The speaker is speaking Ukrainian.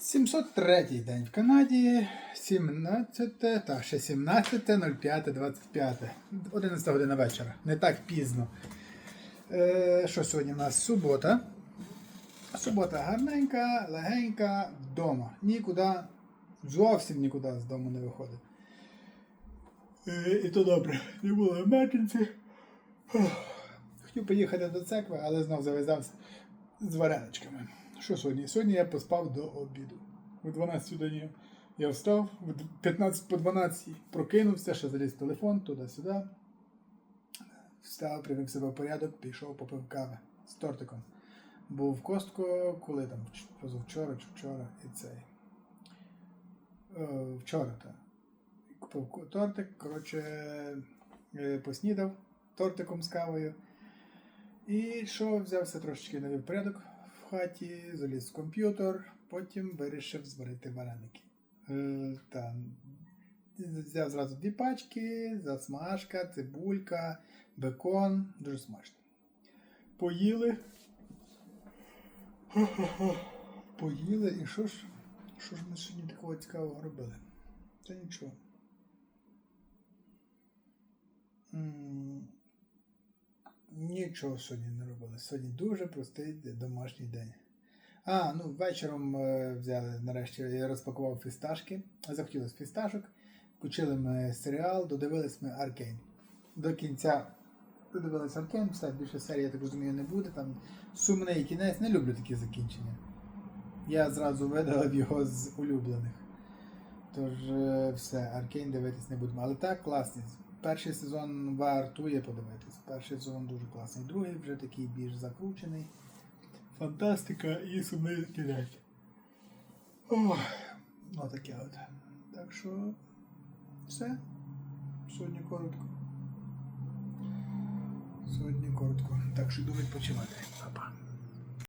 703 день в Канаді, 17, та ще 17.05.25. 11 година вечора. Не так пізно. Е, що сьогодні в нас? Субота. Субота гарненька, легенька, вдома. Нікуди, зовсім нікуди з дому не виходить. Е, і то добре, не було emergency. Хотів поїхати до церкви, але знов зав'язався з вареничками. Що сьогодні? Сьогодні я поспав до обіду. В 12 годині я встав, в 15 по 12 прокинувся, ще заліз в телефон туди-сюди. Встав, привів себе в порядок, пішов, попив кави з тортиком. Був в костку, коли там позавчора чи вчора і цей. Е, вчора, так. Купив тортик, коротше, е, поснідав тортиком з кавою. І що, взявся трошечки навів порядок хаті, заліз в комп'ютер, потім вирішив зварити вареники. Е, та, взяв зразу дві пачки, засмажка, цибулька, бекон. Дуже смачно. Поїли. Поїли і що ж? Що ж ми сьогодні такого цікавого робили? Та нічого. Нічого сьогодні не робили. Сьогодні дуже простий домашній день. А, ну вечором е, взяли, нарешті я розпакував фісташки. Захотілося фісташок. Включили ми серіал, додивились ми Аркейн. До кінця додивились Аркейн, все, більше серії, я так розумію, не буде. Там сумний кінець, не люблю такі закінчення. Я зразу видалив його з улюблених. Тож е, все, Аркейн дивитись не будемо. Але так, класний. Перший сезон вартує подивитись. Перший сезон дуже класний. Другий вже такий більш закручений. Фантастика і сумний кінець. Ох, отаке от. Так що все. Сьогодні коротко. Сьогодні коротко. Так що йду відпочивати. Па-па.